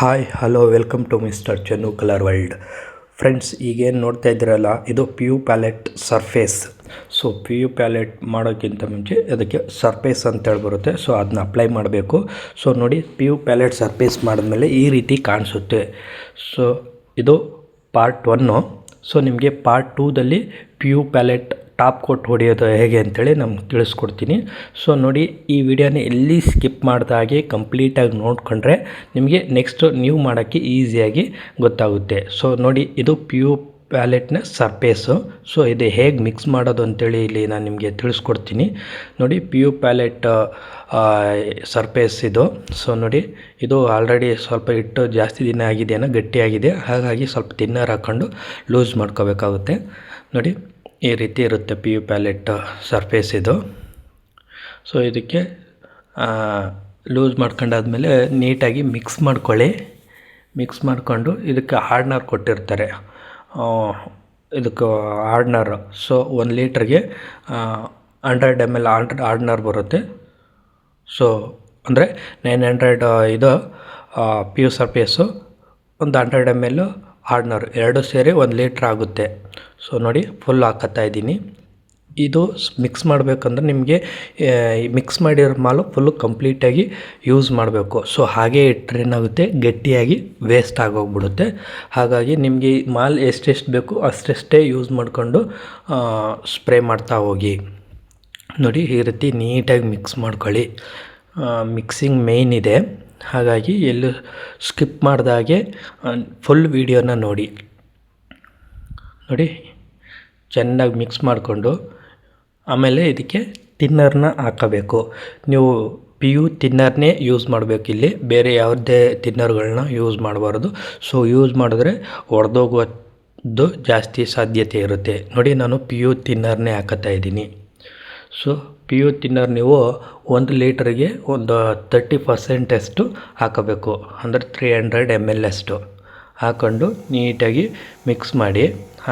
Hi hello welcome to mister Chennu colour world friends ಈಗೇನು ನೋಡ್ತಾ ಇದ್ದೀರಲ್ಲ, ಇದು P U palette surface so P U palette ಮಾಡೋಕ್ಕಿಂತ ಮುಂಚೆ ಅದಕ್ಕೆ ಸರ್ಫೇಸ್ ಅಂತೇಳಿ ಬರುತ್ತೆ ಸೊ ಅದನ್ನ ಅಪ್ಲೈ ಮಾಡಬೇಕು. ಸೊ ನೋಡಿ ಪಿ ಯು ಪ್ಯಾಲೆಟ್ ಸರ್ಫೇಸ್ ಮಾಡಿದ್ಮೇಲೆ ಈ ರೀತಿ ಕಾಣಿಸುತ್ತೆ. ಸೊ ಇದು ಪಾರ್ಟ್ ಒನ್ನು ಸೊ ನಿಮಗೆ part ಟೂದಲ್ಲಿ P U palette top coat ಹೊಡೆಯೋದು ಹೇಗೆ ಅಂತೇಳಿ ನಮ್ಗೆ ತಿಳಿಸ್ಕೊಡ್ತೀನಿ. ಸೊ ನೋಡಿ, ಈ ವಿಡಿಯೋನ ಎಲ್ಲಿ ಸ್ಕಿಪ್ ಮಾಡ್ದ ಹಾಗೆ ಕಂಪ್ಲೀಟಾಗಿ ನೋಡಿಕೊಂಡ್ರೆ ನಿಮಗೆ ನೆಕ್ಸ್ಟ್ ನೀವು ಮಾಡೋಕ್ಕೆ ಈಸಿಯಾಗಿ ಗೊತ್ತಾಗುತ್ತೆ. ಸೊ ನೋಡಿ, ಇದು ಪ್ಯೂ ಪ್ಯಾಲೆಟ್ನ ಸರ್ಪೇಸು ಸೊ ಇದು ಹೇಗೆ ಮಿಕ್ಸ್ ಮಾಡೋದು ಅಂತೇಳಿ ಇಲ್ಲಿ ನಾನು ನಿಮಗೆ ತಿಳಿಸ್ಕೊಡ್ತೀನಿ. ನೋಡಿ ಪ್ಯೂ ಪ್ಯಾಲೆಟ್ ಸರ್ಪೇಸ್ ಇದು. ಸೊ ನೋಡಿ, ಇದು ಆಲ್ರೆಡಿ ಸ್ವಲ್ಪ ಇಟ್ಟು ಜಾಸ್ತಿ ದಿನ ಆಗಿದೆಯೋ ಗಟ್ಟಿಯಾಗಿದೆ. ಹಾಗಾಗಿ ಸ್ವಲ್ಪ ತಿನ್ನರ್ ಹಾಕ್ಕೊಂಡು ಲೂಸ್ ಮಾಡ್ಕೋಬೇಕಾಗುತ್ತೆ. ನೋಡಿ ಈ ರೀತಿ ಇರುತ್ತೆ ಪಿ ಯು ಪ್ಯಾಲೆಟ್ ಸರ್ಫೇಸ್ ಇದು. ಸೊ ಇದಕ್ಕೆ ಲೂಸ್ ಮಾಡ್ಕೊಂಡಾದ್ಮೇಲೆ ನೀಟಾಗಿ ಮಿಕ್ಸ್ ಮಾಡ್ಕೊಳ್ಳಿ. ಮಿಕ್ಸ್ ಮಾಡಿಕೊಂಡು ಇದಕ್ಕೆ ಹಾರ್ಡ್ನರ್ ಕೊಟ್ಟಿರ್ತಾರೆ. ಇದಕ್ಕೆ ಹಾರ್ಡ್ನರ್ ಸೊ ಒಂದು ಲೀಟ್ರಿಗೆ ಹಂಡ್ರೆಡ್ ಎಂ ಎಲ್ ಆರ್ಡ್ ಹಾರ್ಡ್ನರ್ ಬರುತ್ತೆ. ಸೊ ಅಂದರೆ ನೈನ್ ಹಂಡ್ರೆಡ್ ಇದು ಪಿ ಯು ಸರ್ಫೇಸು ಒಂದು ಹಂಡ್ರೆಡ್ ಎಂ ಎಲ್ ಹಾರ್ಡ್ನರ್ ಎರಡು ಸೇರಿ ಒಂದು ಲೀಟ್ರ್ ಆಗುತ್ತೆ. ಸೊ ನೋಡಿ ಫುಲ್ ಹಾಕತ್ತಾ ಇದ್ದೀನಿ. ಇದು ಮಿಕ್ಸ್ ಮಾಡಬೇಕಂದ್ರೆ ನಿಮಗೆ ಮಿಕ್ಸ್ ಮಾಡಿರೋ ಮಾಲು ಫುಲ್ಲು ಕಂಪ್ಲೀಟಾಗಿ ಯೂಸ್ ಮಾಡಬೇಕು. ಸೊ ಹಾಗೆ ಇಟ್ಟರೆ ಏನಾಗುತ್ತೆ? ಗಟ್ಟಿಯಾಗಿ ವೇಸ್ಟ್ ಆಗೋಗ್ಬಿಡುತ್ತೆ. ಹಾಗಾಗಿ ನಿಮಗೆ ಮಾಲ್ ಎಷ್ಟೆಷ್ಟು ಬೇಕು ಅಷ್ಟೆಷ್ಟೇ ಯೂಸ್ ಮಾಡಿಕೊಂಡು ಸ್ಪ್ರೇ ಮಾಡ್ತಾ ಹೋಗಿ. ನೋಡಿ, ಈ ರೀತಿ ನೀಟಾಗಿ ಮಿಕ್ಸ್ ಮಾಡ್ಕೊಳ್ಳಿ. ಮಿಕ್ಸಿಂಗ್ ಮೇಯ್ನ್ ಇದೆ. ಹಾಗಾಗಿ ಎಲ್ಲೂ ಸ್ಕಿಪ್ ಮಾಡಿದಾಗೆ ಫುಲ್ ವೀಡಿಯೋನ ನೋಡಿ. ನೋಡಿ, ಚೆನ್ನಾಗಿ ಮಿಕ್ಸ್ ಮಾಡಿಕೊಂಡು, ಆಮೇಲೆ ಇದಕ್ಕೆ ತಿನ್ನರ್ನ ಹಾಕಬೇಕು. ನೀವು ಪಿ ಯು ತಿನ್ನರ್ನೇ ಯೂಸ್ ಮಾಡಬೇಕು ಇಲ್ಲಿ. ಬೇರೆ ಯಾವುದೇ ತಿನ್ನರ್ಗಳನ್ನ ಯೂಸ್ ಮಾಡಬಾರ್ದು. ಸೊ ಯೂಸ್ ಮಾಡಿದ್ರೆ ಒಡೆದೋಗೋದು ಜಾಸ್ತಿ ಸಾಧ್ಯತೆ ಇರುತ್ತೆ. ನೋಡಿ, ನಾನು ಪಿ ಯು ತಿನ್ನರ್ನೇ ಹಾಕತ್ತಾ ಇದ್ದೀನಿ. ಸೊ ಪಿ ಯು ತಿನ್ನರ್ ನೀವು ಒಂದು ಲೀಟ್ರಿಗೆ ಒಂದು ತರ್ಟಿ ಪರ್ಸೆಂಟಷ್ಟು ಹಾಕಬೇಕು. ಅಂದರೆ ತ್ರೀ ಹಂಡ್ರೆಡ್ ಎಂ ಎಲ್ ಅಷ್ಟು. ಹಾಕ್ಕೊಂಡು ನೀಟಾಗಿ ಮಿಕ್ಸ್ ಮಾಡಿ.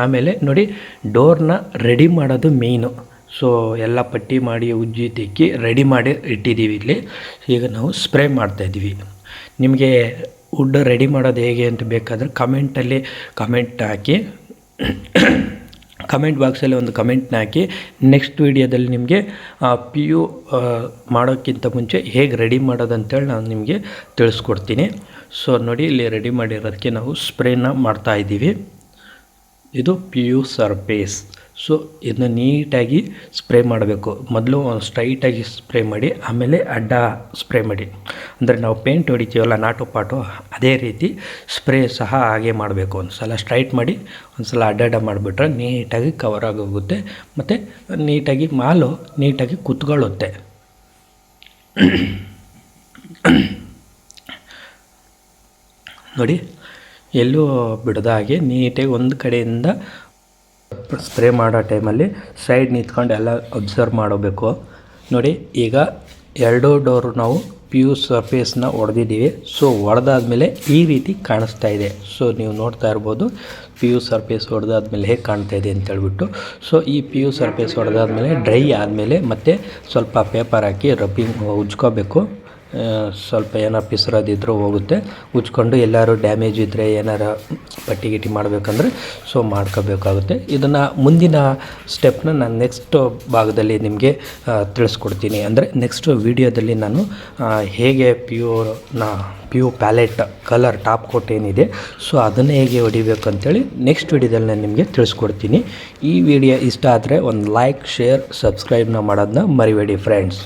ಆಮೇಲೆ ನೋಡಿ ಡೋರ್ನ ರೆಡಿ ಮಾಡೋದು ಮೇಯ್ನು ಸೊ ಎಲ್ಲ ಪಟ್ಟಿ ಮಾಡಿ, ಉಜ್ಜಿ, ತಿಕ್ಕಿ ರೆಡಿ ಮಾಡಿ ಇಟ್ಟಿದ್ದೀವಿ ಇಲ್ಲಿ. ಈಗ ನಾವು ಸ್ಪ್ರೇ ಮಾಡ್ತಾಯಿದ್ದೀವಿ ನಿಮಗೆ ವುಡ್ ರೆಡಿ ಮಾಡೋದು ಹೇಗೆ ಅಂತ ಬೇಕಾದರೆ ಕಮೆಂಟಲ್ಲಿ ಕಮೆಂಟ್ ಹಾಕಿ. ಕಮೆಂಟ್ ಬಾಕ್ಸಲ್ಲಿ ಒಂದು ಕಮೆಂಟ್ನ ಹಾಕಿ ನೆಕ್ಸ್ಟ್ ವೀಡಿಯೋದಲ್ಲಿ ನಿಮಗೆ ಪಿ ಯು ಮಾಡೋಕ್ಕಿಂತ ಮುಂಚೆ ಹೇಗೆ ರೆಡಿ ಮಾಡೋದು ಅಂತೇಳಿ ನಾನು ನಿಮಗೆ ತಿಳಿಸ್ಕೊಡ್ತೀನಿ. ಸೊ ನೋಡಿ, ಇಲ್ಲಿ ರೆಡಿ ಮಾಡಿರೋದಕ್ಕೆ ನಾವು ಸ್ಪ್ರೇನ ಮಾಡ್ತಾ ಇದ್ದೀವಿ ಇದು ಪಿ ಯು ಸರ್ಫೇಸ್ ಸೊ ಇದನ್ನ ನೀಟಾಗಿ ಸ್ಪ್ರೇ ಮಾಡಬೇಕು. ಮೊದಲು ಸ್ಟ್ರೈಟಾಗಿ ಸ್ಪ್ರೇ ಮಾಡಿ, ಆಮೇಲೆ ಅಡ್ಡ ಸ್ಪ್ರೇ ಮಾಡಿ. ಅಂದರೆ ನಾವು ಪೇಂಟ್ ಹೊಡಿತೀವಲ್ಲ, ನಾಟು ಪಾಟು, ಅದೇ ರೀತಿ ಸ್ಪ್ರೇ ಸಹ ಹಾಗೆ ಮಾಡಬೇಕು. ಒಂದು ಸಲ ಸ್ಟ್ರೈಟ್ ಮಾಡಿ ಒಂದು ಸಲ ಅಡ್ಡ ಮಾಡಿಬಿಟ್ರೆ ನೀಟಾಗಿ ಕವರ್ ಆಗೋಗುತ್ತೆ. ಮತ್ತು ನೀಟಾಗಿ ಮಾಲು ನೀಟಾಗಿ ಕುತ್ಕೊಳ್ಳುತ್ತೆ. ನೋಡಿ, ಎಲ್ಲೂ ಬಿಡದಾಗೆ ನೀಟಾಗಿ ಒಂದು ಕಡೆಯಿಂದ ಸ್ಪ್ರೇ ಮಾಡೋ ಟೈಮಲ್ಲಿ ಸೈಡ್ ನಿಂತ್ಕೊಂಡು ಎಲ್ಲ ಅಬ್ಸರ್ವ್ ಮಾಡಬೇಕು. ನೋಡಿ, ಈಗ ಎರಡೂ ಡೋರು ನಾವು ಪಿ ಯು ಸರ್ಫೇಸ್ನ ಹೊಡೆದಿದ್ದೀವಿ ಸೊ ಹೊಡೆದಾದ್ಮೇಲೆ ಈ ರೀತಿ ಕಾಣಿಸ್ತಾ ಇದೆ. ಸೊ, ನೀವು ನೋಡ್ತಾ ಇರ್ಬೋದು ಪಿ ಯು ಸರ್ಫೇಸ್ ಹೊಡೆದಾದ್ಮೇಲೆ ಹೇಗೆ ಕಾಣ್ತಾ ಇದೆ ಅಂತ ಹೇಳ್ಬಿಟ್ಟು. ಸೊ, ಈ ಪಿ ಯು ಸರ್ಫೇಸ್ ಹೊಡೆದಾದ್ಮೇಲೆ ಡ್ರೈ ಆದಮೇಲೆ ಮತ್ತೆ ಸ್ವಲ್ಪ ಪೇಪರ್ ಹಾಕಿ ರಬ್ಬಿಂಗ್ ಉಜ್ಕೋಬೇಕು. ಸ್ವಲ್ಪ ಏನೋ ಪಿಸ್ರದಿದ್ರೂ ಹೋಗುತ್ತೆ. ಉಜ್ಕೊಂಡು ಎಲ್ಲರೂ ಡ್ಯಾಮೇಜ್ ಇದ್ದರೆ ಏನಾರ ಪಟ್ಟಿ ಗಿಟ್ಟಿ ಮಾಡಬೇಕಂದ್ರೆ ಸೊ ಮಾಡ್ಕೋಬೇಕಾಗುತ್ತೆ. ಇದನ್ನು ಮುಂದಿನ ಸ್ಟೆಪ್ನ ನಾನು ನೆಕ್ಸ್ಟ್ ಭಾಗದಲ್ಲಿ ನಿಮಗೆ ತಿಳಿಸ್ಕೊಡ್ತೀನಿ. ಅಂದರೆ ನೆಕ್ಸ್ಟ್ ವೀಡಿಯೋದಲ್ಲಿ ನಾನು ಹೇಗೆ ಪ್ಯೂರ್ನ PU palette colour top coat ಏನಿದೆ ಸೊ ಅದನ್ನು ಹೇಗೆ ಹೊಡಿಬೇಕು ಅಂತೇಳಿ ನೆಕ್ಸ್ಟ್ ವೀಡಿಯೋದಲ್ಲಿ ನಾನು ನಿಮಗೆ ತಿಳಿಸ್ಕೊಡ್ತೀನಿ. ಈ ವಿಡಿಯೋ ಇಷ್ಟ ಆದರೆ ಒಂದು ಲೈಕ್ ಶೇರ್ ಸಬ್ಸ್ಕ್ರೈಬ್ನ ಮಾಡೋದನ್ನ ಮರಿಬೇಡಿ ಫ್ರೆಂಡ್ಸ್